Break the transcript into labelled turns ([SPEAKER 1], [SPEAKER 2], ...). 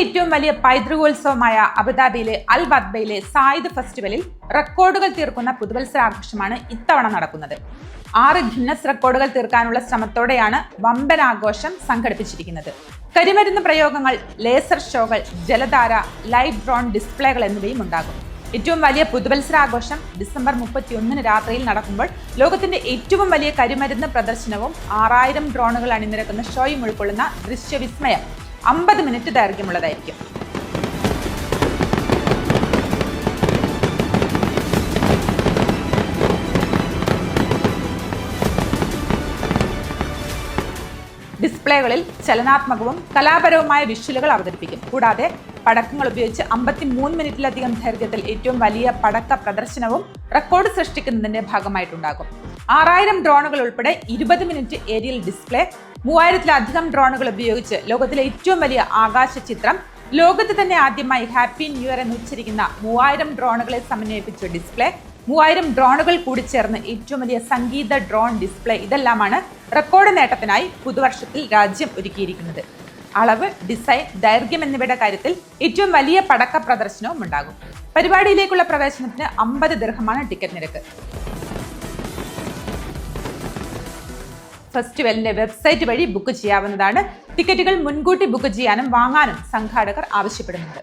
[SPEAKER 1] ഏറ്റവും വലിയ പൈതൃകോത്സവമായ അബുദാബിയിലെ അൽ ബദ്ബയിലെ സായിദ് ഫെസ്റ്റിവലിൽ റെക്കോർഡുകൾ തീർക്കുന്ന പുതുവത്സരാഘോഷമാണ് ഇത്തവണ നടക്കുന്നത്. ആറ് ഗിന്നസ് റെക്കോർഡുകൾ തീർക്കാനുള്ള ശ്രമത്തോടെയാണ് വമ്പൻ ആഘോഷം സംഘടിപ്പിച്ചിരിക്കുന്നത്. കരിമരുന്ന് പ്രയോഗങ്ങൾ ലേസർ ഷോകൾ ജലധാര ലൈവ് ഡ്രോൺ ഡിസ്പ്ലേകൾ എന്നിവയും ഉണ്ടാകും. ഏറ്റവും വലിയ പുതുവത്സരാഘോഷം ഡിസംബർ മുപ്പത്തി ഒന്നിന് രാത്രിയിൽ നടക്കുമ്പോൾ ലോകത്തിന്റെ ഏറ്റവും വലിയ കരിമരുന്ന് പ്രദർശനവും ആറായിരം ഡ്രോണുകൾ അണിനിരക്കുന്ന ഷോയും ഉൾക്കൊള്ളുന്ന ദൃശ്യവിസ്മയം അമ്പത് മിനിറ്റ് ദൈർഘ്യമുള്ളതായിരിക്കും. ഡിസ്പ്ലേകളിൽ ചലനാത്മകവും കലാപരവുമായ വിഷ്വലുകൾ അവതരിപ്പിക്കും. കൂടാതെ പടക്കങ്ങൾ ഉപയോഗിച്ച് അമ്പത്തി മൂന്ന് മിനിറ്റിലധികം ദൈർഘ്യത്തിൽ ഏറ്റവും വലിയ പടക്ക പ്രദർശനവും റെക്കോർഡ് സൃഷ്ടിക്കുന്നതിന്റെ ഭാഗമായിട്ടുണ്ടാകും. ആറായിരം ഡ്രോണുകൾ ഉൾപ്പെടെ ഇരുപത് മിനിറ്റ് ഏരിയൽ ഡിസ്പ്ലേ മൂവായിരത്തിലധികം ഡ്രോണുകൾ ഉപയോഗിച്ച് ലോകത്തിലെ ഏറ്റവും വലിയ ആകാശ ചിത്രം ലോകത്ത് തന്നെ ആദ്യമായി ഹാപ്പി ന്യൂ ഇയർ എന്ന് ഉച്ചരിക്കുന്ന മൂവായിരം ഡ്രോണുകളെ സമന്വയിപ്പിച്ച ഡിസ്പ്ലേ മൂവായിരം ഡ്രോണുകൾ കൂടി ചേർന്ന് ഏറ്റവും വലിയ സംഗീത ഡ്രോൺ ഡിസ്പ്ലേ ഇതെല്ലാമാണ് റെക്കോർഡ് നേട്ടത്തിനായി പുതുവർഷത്തിൽ രാജ്യം ഒരുക്കിയിരിക്കുന്നത്. അളവ് ഡിസൈൻ ദൈർഘ്യം എന്നിവയുടെ കാര്യത്തിൽ ഏറ്റവും വലിയ പടക്ക പ്രദർശനവും ഉണ്ടാകും. പരിപാടിയിലേക്കുള്ള പ്രവേശനത്തിന് അമ്പത് ദീർഘമാണ് ടിക്കറ്റ് നിരക്ക്. ഫെസ്റ്റിവലിന്റെ വെബ്സൈറ്റ് വഴി ബുക്ക് ചെയ്യാവുന്നതാണ്. ടിക്കറ്റുകൾ മുൻകൂട്ടി ബുക്ക് ചെയ്യാനും വാങ്ങാനും സംഘാടകർ ആവശ്യപ്പെടുന്നുണ്ട്.